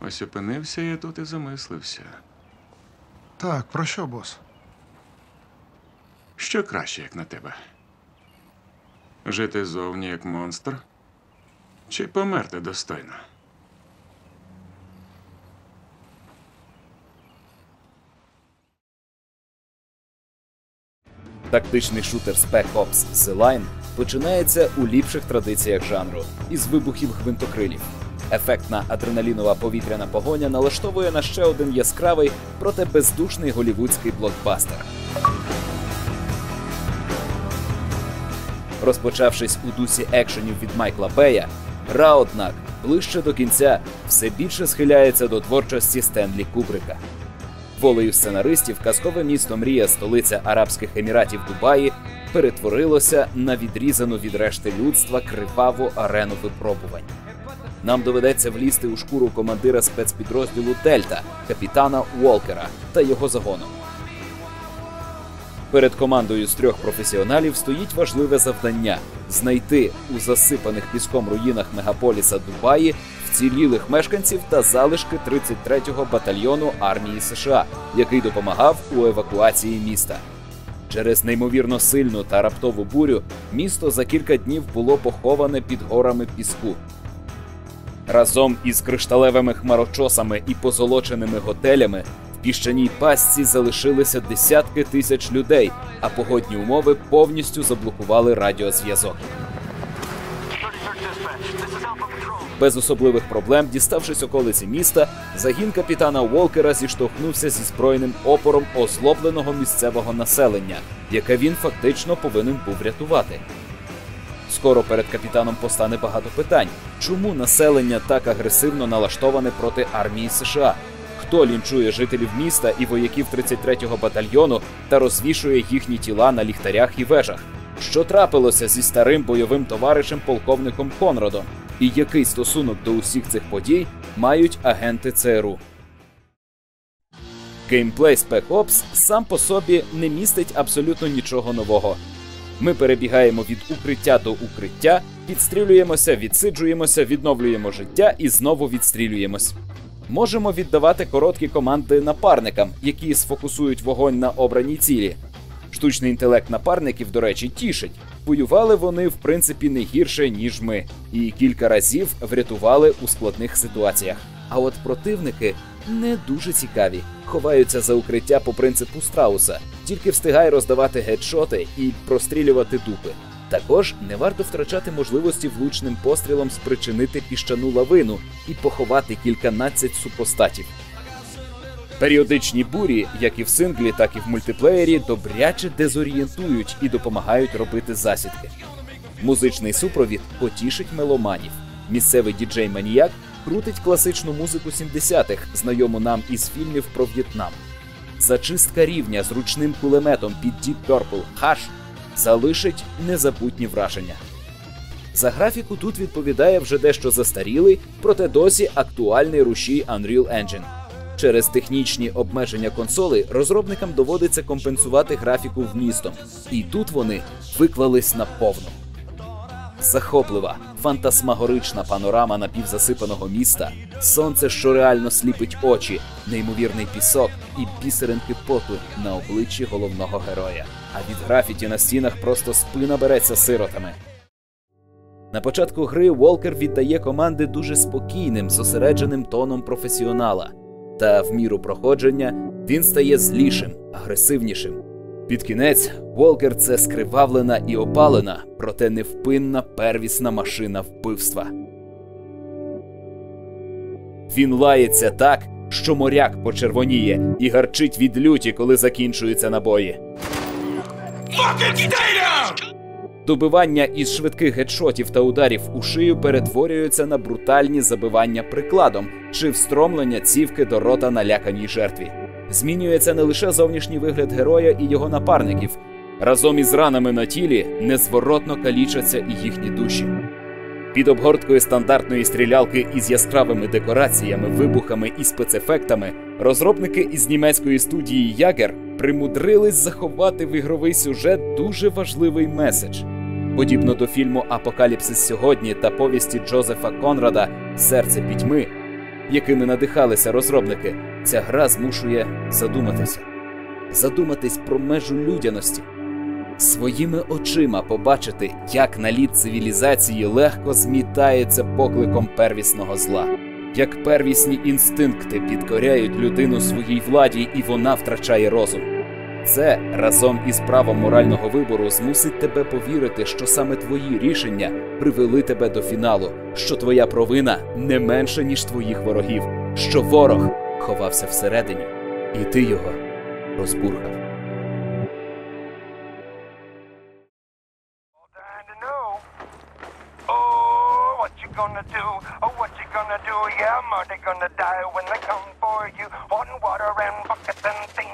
Ось опинився я тут і замислився. Так, про що, бос? Що краще, як на тебе? Жити зовні як монстр? Чи померти достойно? Тактичний шутер Spec Ops The Line починається у ліпших традиціях жанру із вибухів гвинтокрилів. Ефектна адреналінова повітряна погоня налаштовує на ще один яскравий, проте бездушний голівудський блокбастер. Розпочавшись у дусі екшенів від Майкла Бея, гра, однак, ближче до кінця все більше схиляється до творчості Стенлі Кубрика. Волею сценаристів казкове місто Мрія, столиця Арабських Еміратів Дубаї, перетворилося на відрізану від решти людства криваву арену випробувань. Нам доведеться влізти у шкуру командира спецпідрозділу Дельта, капітана Уолкера та його загоном. Перед командою з трьох професіоналів стоїть важливе завдання знайти у засипаних піском руїнах мегаполіса Дубаї вцілілих мешканців та залишки 33-го батальйону армії США, який допомагав у евакуації міста. Через неймовірно сильну та раптову бурю місто за кілька днів було поховане під горами піску. Разом із кришталевими хмарочосами і позолоченими готелями в піщаній пастці залишилися десятки тисяч людей, а погодні умови повністю заблокували радіозв'язок. Без особливих проблем, діставшись околиці міста, загін капітана Уолкера зіштовхнувся зі збройним опором озлобленого місцевого населення, яке він фактично повинен був рятувати. Скоро перед капітаном постане багато питань: чому населення так агресивно налаштоване проти армії США? Хто лінчує жителів міста і вояків 33-го батальйону та розвішує їхні тіла на ліхтарях і вежах? Що трапилося зі старим бойовим товаришем полковником Конрадом? І який стосунок до усіх цих подій мають агенти ЦРУ? Геймплей Spec Ops сам по собі не містить абсолютно нічого нового. Ми перебігаємо від укриття до укриття, підстрілюємося, відсиджуємося, відновлюємо життя і знову відстрілюємось. Можемо віддавати короткі команди напарникам, які сфокусують вогонь на обраній цілі. Штучний інтелект напарників, до речі, тішить. Воювали вони в принципі не гірше, ніж ми, і кілька разів врятували у складних ситуаціях. А от противники не дуже цікаві, ховаються за укриття по принципу страуса, тільки встигай роздавати гедшоти і прострілювати дупи. Також не варто втрачати можливості влучним пострілом спричинити піщану лавину і поховати кільканадцять супостатів. Періодичні бурі, як і в синглі, так і в мультиплеєрі, добряче дезорієнтують і допомагають робити засідки. Музичний супровід потішить меломанів. Місцевий діджей Маніяк крутить класичну музику 70-х, знайому нам із фільмів про В'єтнам. Зачистка рівня з ручним кулеметом під Deep Purple Hush залишить незабутні враження. За графіку тут відповідає вже дещо застарілий, проте досі актуальний рушій Unreal Engine. Через технічні обмеження консолей розробникам доводиться компенсувати графіку вмістом, і тут вони виклались наповну. Захоплива, фантасмагорична панорама напівзасипаного міста, сонце, що реально сліпить очі, неймовірний пісок і бісеринки поту на обличчі головного героя. А від графіті на стінах просто спина береться сиротами. На початку гри Волкер віддає команди дуже спокійним, зосередженим тоном професіонала. Та в міру проходження він стає злішим, агресивнішим. Під кінець Волкер це скривавлена і опалена, проте невпинна первісна машина вбивства. Він лається так, що моряк почервоніє і гарчить від люті, коли закінчуються набої. Добивання із швидких гедшотів та ударів у шию перетворюються на брутальні забивання прикладом чи встромлення цівки до рота наляканій жертві. Змінюється не лише зовнішній вигляд героя і його напарників. Разом із ранами на тілі незворотно калічаться і їхні душі. Під обгорткою стандартної стрілялки із яскравими декораціями, вибухами і спецефектами розробники із німецької студії Ягер примудрились заховати в ігровий сюжет дуже важливий меседж. Подібно до фільму Апокаліпсис сьогодні та повісті Джозефа Конрада Серце пітьми. Якими надихалися розробники, ця гра змушує задуматися. Задуматись про межу людяності. Своїми очима побачити, як наліт цивілізації легко змітається покликом первісного зла, як первісні інстинкти підкоряють людину своїй владі, і вона втрачає розум. Це разом із правом морального вибору змусить тебе повірити, що саме твої рішення привели тебе до фіналу, що твоя провина не менша, ніж твоїх ворогів, що ворог ховався всередині, і ти його know. Oh? Oh, gonna die when they come for you. Hot water and buckets and things